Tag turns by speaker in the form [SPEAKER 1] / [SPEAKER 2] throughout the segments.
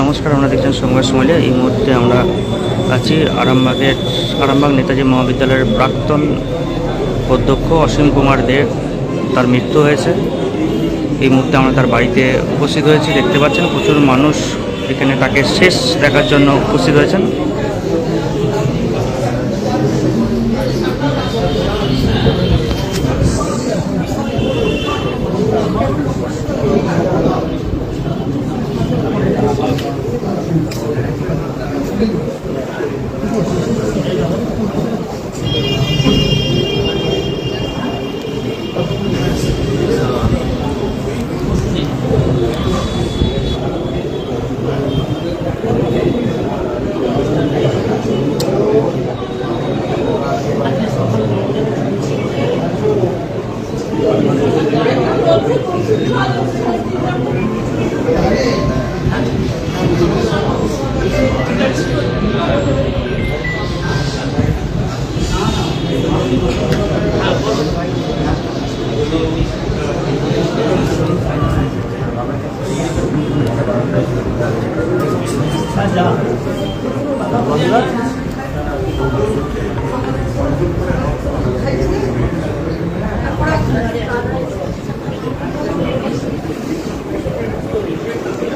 [SPEAKER 1] নমস্কার, আমরা দেখছেন সংবাদ সমাজে এই মুহূর্তে আমরা আছি আরামবাগের, আরামবাগ নেতাজি মহাবিদ্যালয়ের প্রাক্তন অধ্যক্ষ অসীম কুমার দেব তার মৃত্যু হয়েছে। এই মুহূর্তে আমরা তার বাড়িতে উপস্থিত হয়েছি। দেখতে পাচ্ছেন প্রচুর মানুষ এখানে তাকে শেষ দেখার জন্য উপস্থিত হয়েছেন। Thank you. দেখতে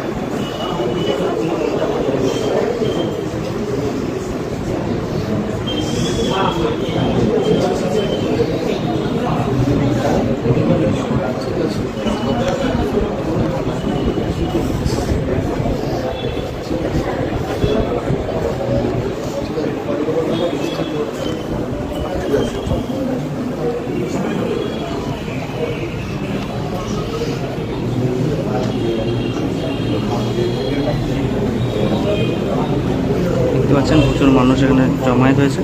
[SPEAKER 1] পাচ্ছেন প্রচুর মানুষ এখানে জমায়েত হয়েছে।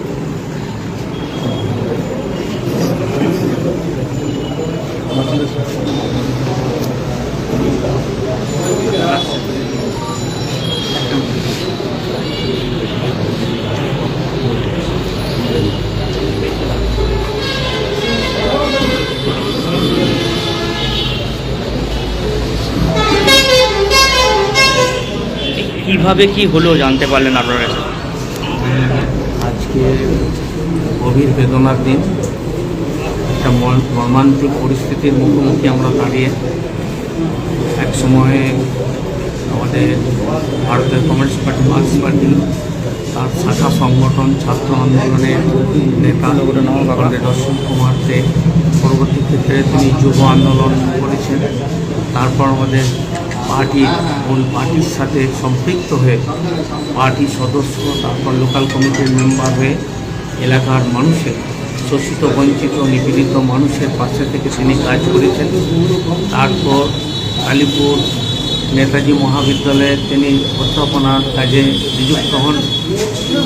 [SPEAKER 1] কীভাবে কি হলো জানতে পারলেন আপনারা?
[SPEAKER 2] আজকে গভীর বেদনার দিন। একটা মর্মান্তিক পরিস্থিতির মুখোমুখি আমরা দাঁড়িয়ে এক সময়ে আমাদের ভারতের কমিউনিস্ট পার্টি, মার্ক্স পার্টি, তার শাখা সংগঠন, ছাত্র আন্দোলনের নেতা অসীম কুমার দে পরবর্তী ক্ষেত্রে তিনি যুব আন্দোলন করেছেন। তারপর আমাদের পার্টি কোন পার্টির সাথে সম্পৃক্ত হয়ে পার্টি সদস্য, তারপর লোকাল কমিটির মেম্বার হয়ে এলাকার মানুষের, শোষিত, বঞ্চিত, নিপীড়িত মানুষের পাশে থেকে তিনি কাজ করেছেন। তারপর আলিপুর নেতাজি মহাবিদ্যালয়ে তিনি অধ্যাপনার কাজে নিযুক্ত হন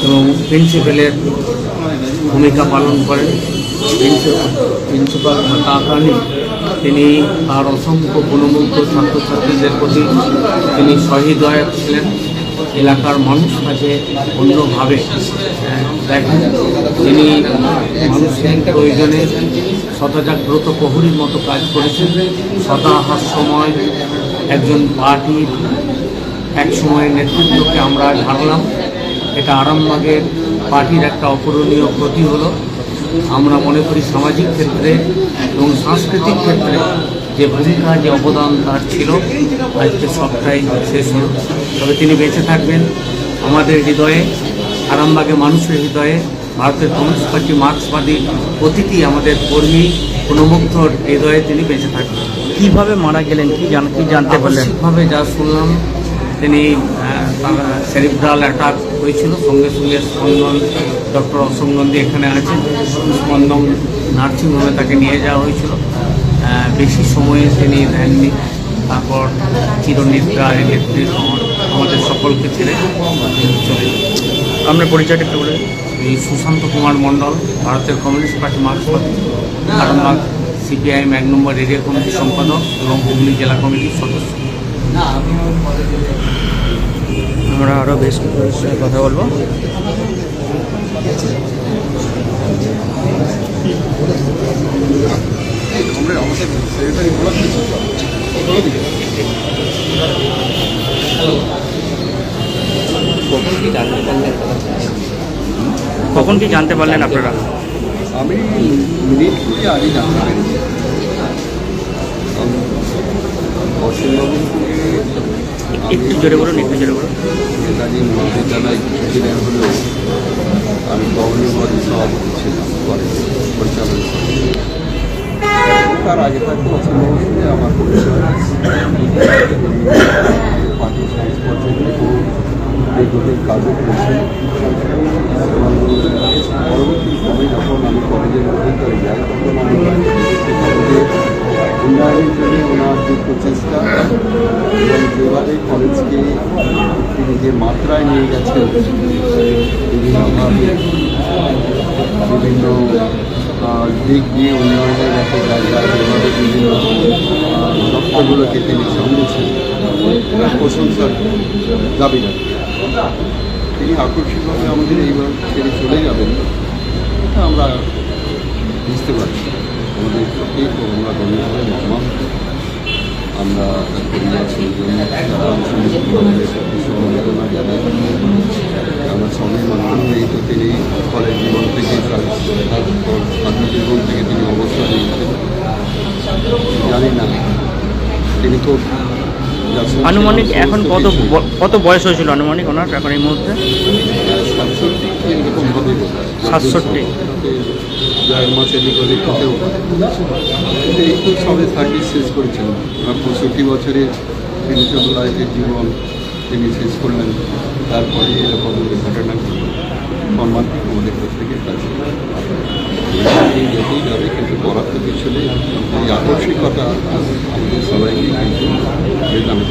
[SPEAKER 2] এবং প্রিন্সিপালের ভূমিকা পালন করেন। প্রিন্সিপাল থাকাকালীন তিনি তার অসংখ্য গুণমুগ্ধ ছাত্রছাত্রীদের প্রতি তিনি সহৃদয় ছিলেন এলাকার মানুষ তাকে অন্যভাবে আহ, দেখেন তিনি মানুষের প্রয়োজনে শতজাগ্রত প্রহরীর মতো কাজ করেছেন। সদা হাস্যময় একজন পার্টির এক সময়ের নেতৃত্বকে আমরা ঝাড়লাম এটা আরামবাগের পার্টির একটা অপূরণীয় ক্ষতি হলো। আমরা মনে করি সামাজিক ক্ষেত্রে এবং সাংস্কৃতিক ক্ষেত্রে যে ভূমিকা যে অবদান তার ছিল আজকে সবটাই শেষ হলো। তবে তিনি বেঁচে থাকবেন আমাদের হৃদয়ে আরামবাগে মানুষের হৃদয়ে। ভারতের কমিউনিস্ট পার্টি মার্ক্সবাদী প্রতিটি আমাদের কর্মী গুণমুগ্ধর হৃদয়ে তিনি বেঁচে থাকবেন।
[SPEAKER 1] কীভাবে মারা গেলেন? কি জান কি জানতে পারলেন?
[SPEAKER 2] আবশ্যিকভাবে যা শুনলাম তিনি সেরিব্রাল অ্যাটাক হয়েছিল। সঙ্গে সঙ্গে স্পন্দন ডক্টর অশোক নন্দী এখানে আছেন। স্পন্দন নার্সিংহোমে তাকে নিয়ে যাওয়া হয়েছিল। বেশি সময়ে তিনি নেননি তারপর চিরনিদ্রায় নেত্রী আমাদের সকলকে ছেড়ে চলে।
[SPEAKER 1] আপনার পরিচয়টা একটু বলে
[SPEAKER 2] এই সুশান্ত কুমার মণ্ডল ভারতের কমিউনিস্ট পার্টি মার্ক্সবাদী আরামবাগ সিপিআইএম এক নম্বর এরিয়া কমিটির সম্পাদক এবং হুগলি জেলা কমিটির সদস্য।
[SPEAKER 1] আমরা আরও বেশ কিছু কথা বলব।
[SPEAKER 2] কখন কি জানতে পারলেন
[SPEAKER 1] আপনারা?
[SPEAKER 3] আমি মিনিট কুড়ি আগে জানতে পেরেছি। পশ্চিমবঙ্গকে
[SPEAKER 1] একটু জোরে বলুন, একটু জোরে বলুন।
[SPEAKER 3] আমি কলেজ পরিচালনা তার আগে থেকে আমার কাজও পরবর্তী কলেজের যাই, তখন আমি উন্নয়নের জন্য যে প্রচেষ্টা এবং যেভাবে কলেজকে তিনি যে মাত্রায় নিয়ে গেছেন বিভিন্নভাবে বিভিন্ন দিক দিয়ে উন্নয়নের একটা জায়গা, যেভাবে বিভিন্ন লক্ষ্যগুলোকে তিনি সামলেছেন প্রশংসার দাবি তিনি আকস্মিকভাবে আমাদের এইভাবে ছেড়ে চলে যাবেন আমরা বুঝতে পারছি। আমাদের সত্যি আমরা গণভাবে মহমান আমরা যারা অংশগ্রহণ সমবেদনা জানাই আমরা তিনি কলেজ জীবন থেকে তারপর ছাত্র জীবন থেকে তিনি অবসর নিয়েছেন। জানি না। তিনি তো
[SPEAKER 1] আনুমানিক এখন কত কত বয়স হয়েছিল আনুমানিক ওনার এখন এই মুহূর্তে?
[SPEAKER 3] সাতষট্টি
[SPEAKER 1] সাতষট্টি।
[SPEAKER 3] দেড় মাস এদিক ওদিক হতেও কিন্তু এই তো সবে সার্ভিস শেষ করেছেন। ওনার পঁয়ষট্টি বছরের পেনশন লাইফের জীবন তিনি শেষ করলেন। তারপরে এরকম ঘটনা। সম্মান আমাদের প্রত্যেকের কাছে এই যেতেই যাবে, কিন্তু বরাদ্দ পিছনে এই আকস্মিকতা আমাদের সবাইকে কিন্তু বেদামে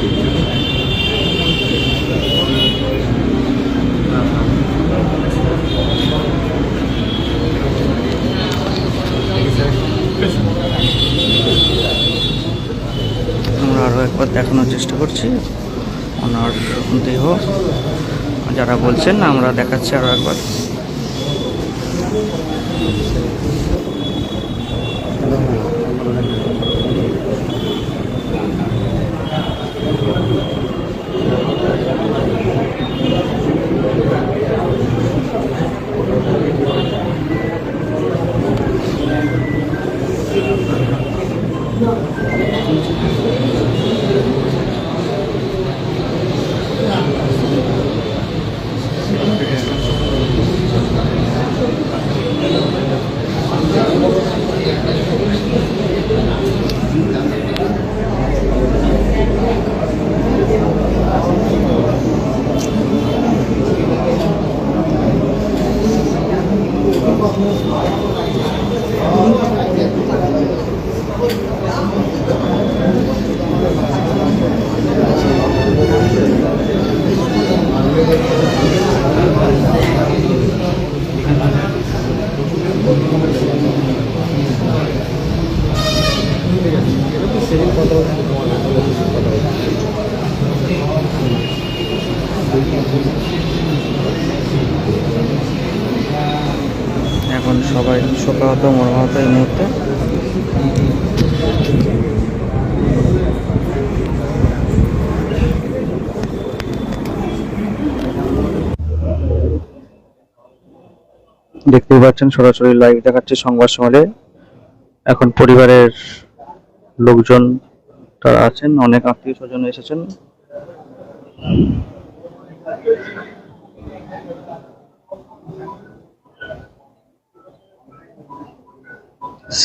[SPEAKER 1] আমরা আরও একবার দেখানোর চেষ্টা করছি। ওনার দেহ যারা বলছেন আমরা দেখাচ্ছি আরও একবার। এখন সবাই শোকাহত মর্মাহত এই মুহূর্তে। দেখতেই পাচ্ছেন, সরাসরি লাইভ দেখাচ্ছে সংবাদ সম্মেলে এখন পরিবারের লোকজন তারা আছেন, অনেক আত্মীয় স্বজন এসেছেন।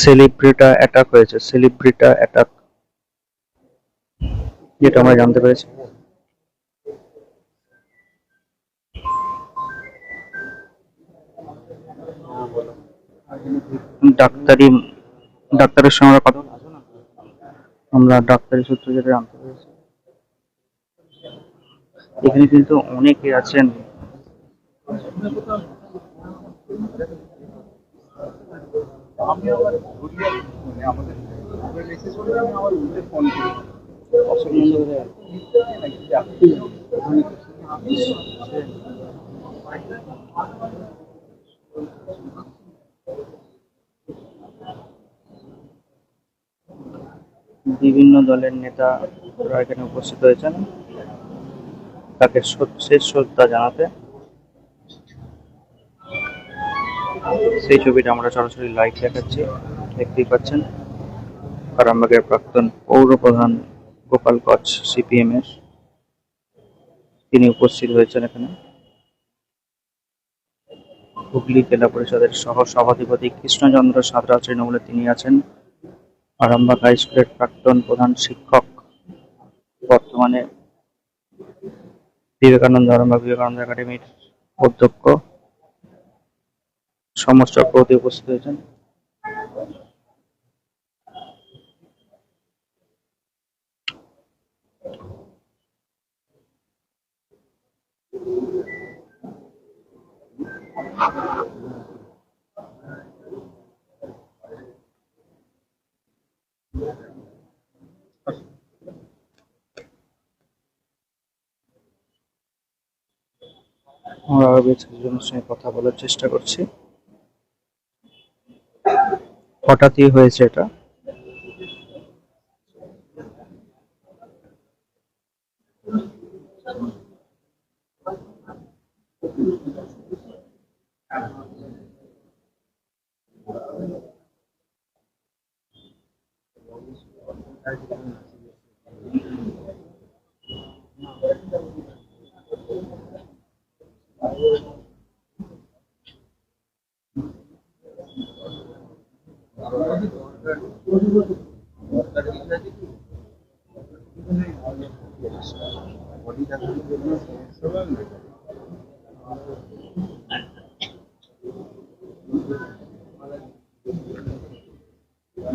[SPEAKER 1] সেলিব্রিটা অ্যাটাক হয়েছে সেলিব্রিটা অ্যাটাক যেটা আমরা জানতে পেরেছি। ডাক্তারি, ডাক্তারের সঙ্গে কথা আমরা ডাক্তারি সূত্র যেটা জানতে পেরেছি। এখানে কিন্তু অনেকে আছেন।
[SPEAKER 3] করি
[SPEAKER 1] বিভিন্ন দলের নেতা এখানে উপস্থিত হয়েছেন। তাকে শেষ শ্রদ্ধা জানাতে সেই ছবিটা আমরা সরাসরি লাইভ দেখাচ্ছি, দেখতেই পাচ্ছেন। আরামবাগের প্রাক্তন পৌর প্রধান গোপাল কচ সিপিএম এর। তিনি উপস্থিত হয়েছেন এখানে। হুগলি জেলা পরিষদের সহ সভাধিপতি কৃষ্ণচন্দ্র সাঁতরা তৃণমূলে তিনি আছেন। আরামবাগ হাই স্কুলের প্রাক্তন প্রধান শিক্ষক, বর্তমানে বিবেকানন্দ আরামবাগ বিবেকানন্দ একাডেমির অধ্যক্ষ। সমাজ চক্রবর্তী উপস্থিত হয়েছেন। আমরা আরও বেশ সঙ্গে কথা বলার চেষ্টা করছি। হঠাৎই হয়েছে এটা।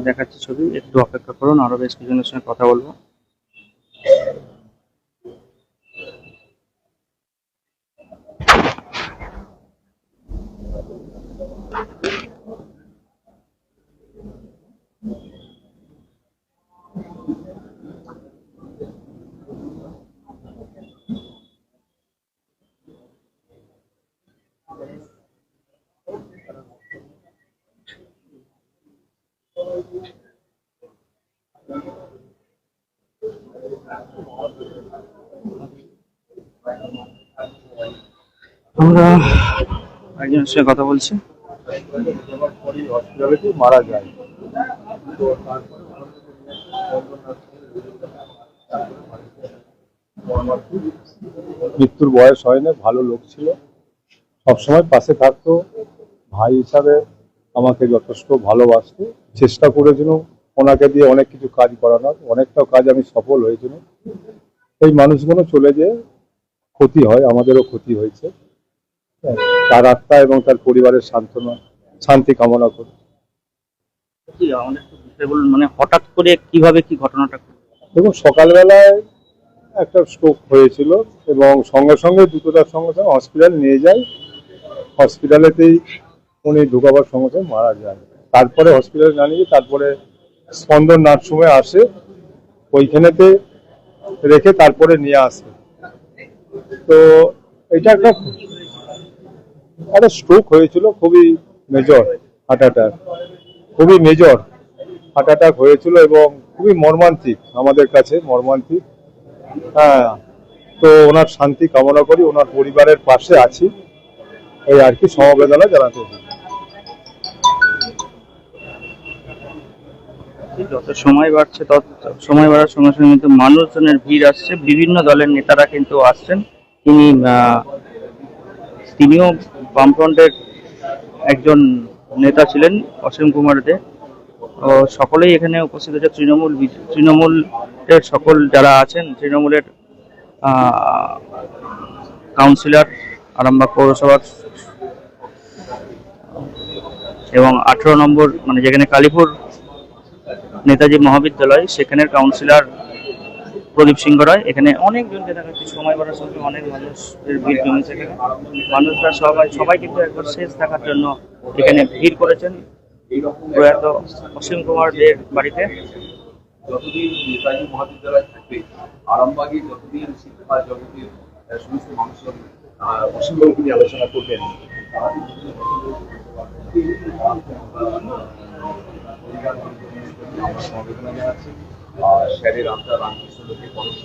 [SPEAKER 1] দেখাচ্ছি ছবি একটু অপেক্ষা করুন আরও বেশ কিছুজনের সঙ্গে কথা বলব। আমরা একজনের সঙ্গে কথা বলছি।
[SPEAKER 4] মারা যায় মৃত্যুর বয়স হয় না ভালো লোক ছিল। সবসময় পাশে থাকতো। ভাই হিসাবে আমাকে যথেষ্ট ভালোবাসতো। চেষ্টা করেছিল ওনাকে দিয়ে অনেক কিছু কাজ করানোর। অনেকটা কাজ আমি সফল হয়েছিল এই মানুষগুলো চলে যেয়ে ক্ষতি হয় আমাদেরও ক্ষতি হয়েছে। হ্যাঁ, তার আত্মা এবং তার পরিবারের সান্ত্বনা শান্তি কামনা করি।
[SPEAKER 1] মানে হঠাৎ করে কীভাবে কি ঘটনাটা?
[SPEAKER 4] দেখুন সকালবেলায় একটা স্ট্রোক হয়েছিল এবং সঙ্গে সঙ্গে দুটোটার সঙ্গে সঙ্গে হসপিটাল নিয়ে যায়। হসপিটালেতেই উনি ঢুকাবার সঙ্গে সঙ্গে মারা যান। তারপরে হসপিটালে জানিয়ে তারপরে স্পন্দন নার্সিংহোমে আসে, ওইখানেতে রেখে তারপরে নিয়ে আসে। তো এটা একটা একটা স্ট্রোক হয়েছিল, খুবই মেজর হার্ট অ্যাটাক খুবই মেজর হার্ট অ্যাটাক হয়েছিল এবং খুবই মর্মান্তিক আমাদের কাছে, মর্মান্তিক। হ্যাঁ তো ওনার শান্তি কামনা করি, ওনার পরিবারের পাশে আছি। এই আর কি সমবেদনা জানাতে
[SPEAKER 1] যত সময় বাড়ছে, তত সময় বাড়ার সঙ্গে সঙ্গে কিন্তু মানুষজনের ভিড় আসছে। বিভিন্ন দলের নেতারা কিন্তু আসছেন। তিনি তিনিও বামফ্রন্টের একজন নেতা ছিলেন, অসীম কুমার দে। সকলেই এখানে উপস্থিত হয়েছে। তৃণমূল তৃণমূলের সকল যারা আছেন, তৃণমূলের কাউন্সিলর, আরামবাগ পৌরসভার, এবং আঠেরো নম্বর মানে যেখানে কালীপুর নেতাজি মহাবিদ্যালয়, সেখানের কাউন্সিলর প্রদীপ সিংহ রায়, এখানে অনেকজনকে দেখা যাচ্ছে সময় বাড়ার সঙ্গে অনেক মানুষের ভিড় জমেছে মানুষরা সবাই সবাই কিন্তু একবার শেষ দেখার জন্য এখানে ভিড় করেছেন। প্রয়াত অসীম কুমার দের বাড়িতে।
[SPEAKER 5] যতদিন নেতাজি মহাবিদ্যালয় থাকবে, আরামবাগে যতদিন শিক্ষা জগতের সমস্ত নিয়ে আলোচনা করবেন তারা কিন্তু পরিবার পরিজনের প্রতি আমরা সমবেদনা আর স্যারের আত্মা রামকৃষ্ণ লোকে পরম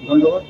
[SPEAKER 3] ধন্যবাদ।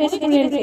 [SPEAKER 6] রেস্টুরেন্টে